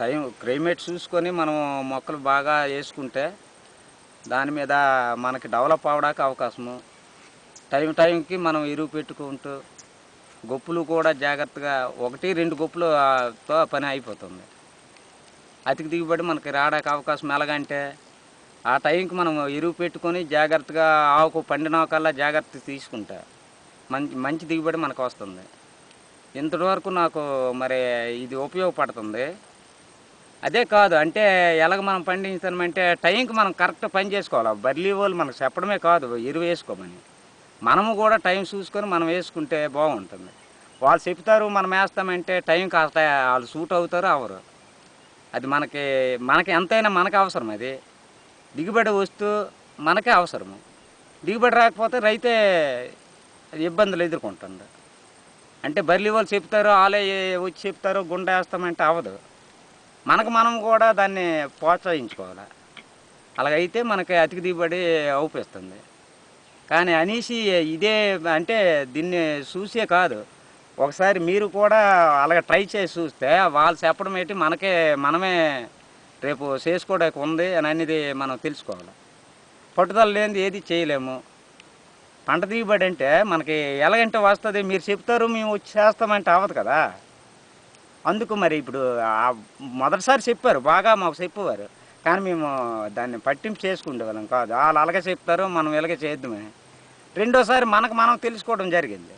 Time climate చూసుకొని మనం మొక్కలు బాగా వేసుకుంటే దాని మీద మనకి డెవలప్ అవడానికి అవకాశము. టైం టైంకి మనం ఎరువు పెట్టుకుంటూ గొప్పులు కూడా జాగ్రత్తగా ఒకటి రెండు గొప్పులతో పని అయిపోతుంది. అతికి దిగుబడి మనకి రావడానికి అవకాశం ఎలాగంటే ఆ టైంకి మనం ఎరువు పెట్టుకొని జాగ్రత్తగా ఆకు పండిన కల్లా జాగ్రత్త తీసుకుంటా మంచి మంచి దిగుబడి మనకు వస్తుంది. ఇంతటి వరకు నాకు మరి ఇది ఉపయోగపడుతుంది. అదే కాదు అంటే ఎలాగ మనం పండించామంటే టైంకి మనం కరెక్ట్ పని చేసుకోవాలి. బర్లీ వాళ్ళు మనకు చెప్పడమే కాదు ఎరువు వేసుకోమని. మనము కూడా టైం చూసుకొని మనం వేసుకుంటే బాగుంటుంది. వాళ్ళు చెప్తారు మనం వేస్తామంటే టైం కాస్త వాళ్ళు సూట్ అవుతారు అవరు. అది మనకి మనకి ఎంతైనా మనకి అవసరం అది. దిగుబడి వస్తూ మనకే అవసరము దిగుబడి రాకపోతే రైతే ఇబ్బందులు ఎదుర్కొంటుంది. అంటే బర్లీ వాళ్ళు చెప్తారు వాళ్ళే వచ్చి చెప్తారు గుండె వేస్తామంటే అవ్వదు మనకు మనం కూడా దాన్ని ప్రోత్సహించుకోవాలి. అలాగైతే మనకి అతికి దిగుబడి అవుపిస్తుంది. కానీ అనేసి ఇదే అంటే దీన్ని చూసే కాదు. ఒకసారి మీరు కూడా అలాగ ట్రై చేసి చూస్తే వాళ్ళు చెప్పడం ఏంటి? మనకే మనమే రేపు చేసుకోవడానికి ఉంది అని అనేది మనం తెలుసుకోవాలి. పట్టుదల లేనిది ఏది చేయలేము. పంట దిగుబడి అంటే మనకి ఎలాగంటే వస్తుంది. మీరు చెప్తారు మేము వచ్చి చేస్తామంటే అవ్వదు కదా. అందుకు మరి ఇప్పుడు మొదటిసారి చెప్పారు బాగా మాకు చెప్పేవారు. కానీ మేము దాన్ని పట్టింపు చేసుకునే వాళ్ళం కాదు. వాళ్ళు అలాగే చెప్తారు మనం ఇలాగే చేద్దామే రెండోసారి మనకు మనం తెలుసుకోవడం జరిగింది.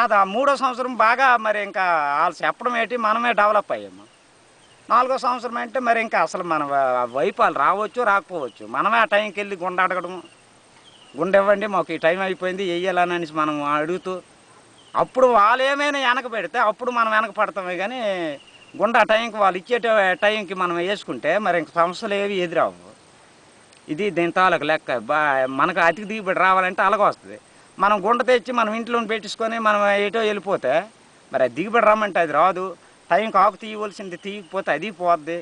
అది ఆ మూడో సంవత్సరం బాగా మరి ఇంకా వాళ్ళు చెప్పడం ఏంటి మనమే డెవలప్ అయ్యాము. నాలుగో సంవత్సరం అంటే మరి ఇంకా అసలు మన వైపు వాళ్ళు రావచ్చు రాకపోవచ్చు. మనమే ఆ టైంకి వెళ్ళి గుండె అడగడం గుండె ఇవ్వండి మాకు ఈ టైం అయిపోయింది వెయ్యాలని అనేసి మనం అడుగుతూ అప్పుడు వాళ్ళు ఏమైనా వెనక పెడితే అప్పుడు మనం వెనక పడతామే కానీ గుండా టైంకి వాళ్ళు ఇచ్చే టైంకి మనం వేసుకుంటే మరి ఇంక సమస్యలు ఏవి ఎదురావు ఇది దీని తాలూకు లెక్క. బా మనకు అతికి దిగుబడి రావాలంటే అలాగ వస్తుంది. మనం గుండ తెచ్చి మనం ఇంట్లో పెట్టించుకొని మనం ఏటో వెళ్ళిపోతే మరి అది దిగుబడి రమ్మంటే అది రాదు. టైంకి ఆకు తీయవలసింది తీయకపోతే అది పోద్ది.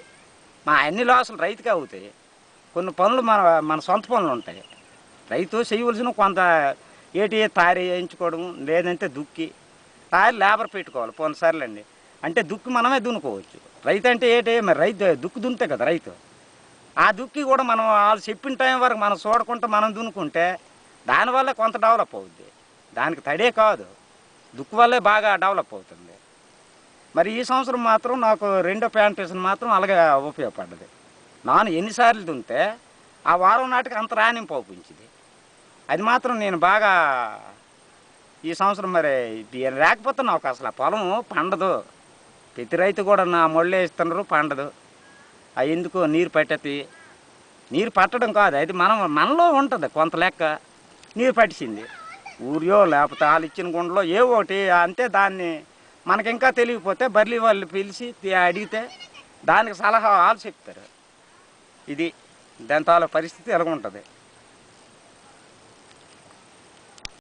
మా అన్ని లాసులు రైతుకే అవుతాయి. కొన్ని పనులు మన మన సొంత పనులు ఉంటాయి. రైతు చేయవలసిన కొంత ఏటి తయారు వేయించుకోవడం లేదంటే దుక్కి. తయారు లేబర్ పెట్టుకోవాలి పోను అంటే దుక్కి మనమే దున్నుకోవచ్చు. రైతు అంటే ఏంటి? మరి రైతు దుక్కు దున్నితే కదా రైతు. ఆ దుక్కి కూడా మనం వాళ్ళు చెప్పిన టైం వరకు మనం చూడకుండా మనం దున్నుకుంటే దానివల్ల కొంత డెవలప్ అవుద్ది. దానికి తడే కాదు. దుక్కు వల్లే బాగా డెవలప్ అవుతుంది. మరి ఈ సంవత్సరం మాత్రం నాకు రెండో ప్యాంటేషన్ మాత్రం అలాగే ఉపయోగపడ్డది. నాను ఎన్నిసార్లు దున్నితే ఆ వారం నాటికి అంత రాణింపు అవుపించింది అది మాత్రం నేను బాగా ఈ సంవత్సరం మరి ఇది లేకపోతే నాకు అసలు ఆ పొలం పండదు. ప్రతి రైతు కూడా నా మొళ్ళే ఇస్తున్నారు పండదు. అవి ఎందుకు నీరు పట్టేది. నీరు పట్టడం కాదు అది మనం మనలో ఉంటుంది కొంత లెక్క. నీరు పట్టించింది ఊరియో లేకపోతే వాళ్ళు ఇచ్చిన గుండలో ఏ ఒకటి అంతే దాన్ని మనకి ఇంకా తెలియకపోతే బర్లీ వాళ్ళు పిలిచి అడిగితే దానికి సలహా వాళ్ళు చెప్తారు. ఇది దాని తాలూ పరిస్థితి ఎలాగుంటుంది.